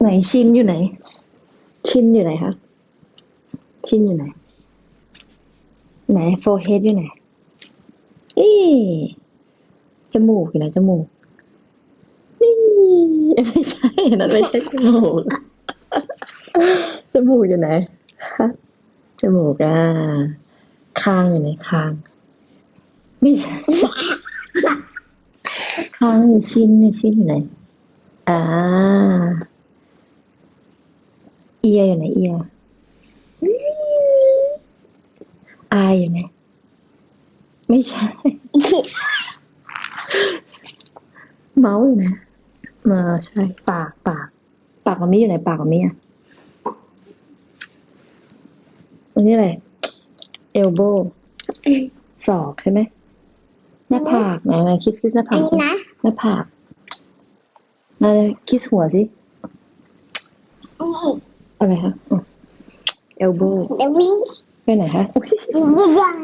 ไหนชินอยู่ไหน ชินอยู่ไหนคะชินอยู่ไหน ไหนโฟเฮดอยู่ไหนอีจมูกอยู่ไหนจมูกนี่ไม่ใช่นั่นไม่ใช่จมูกจมูกอยู่ไหนจมูกอะคางอยู่ไหนคางไม่ใช่คางอยู่ชินอยู่ชินอยู่ไหน อ่า เอียอยู่ไหนเอียอายอยู่ไหนไม่ใช่ เมาส์อยู่ไหนมาใช่ ปากปาก ปากมันมีอยู่ไหนปากมันมีอะอันนี้อะไร เอลโบศอกใช่ไหมหน้าผากไหนไหนคิสคิสหน้าอัผานกนี้นะ หน้าผาก ไหนคิสหัวสิอันนี้อะไรคะเอลโบเดี๋ยววิ่งไปไหนคะอุ๊ยวิ่งยัง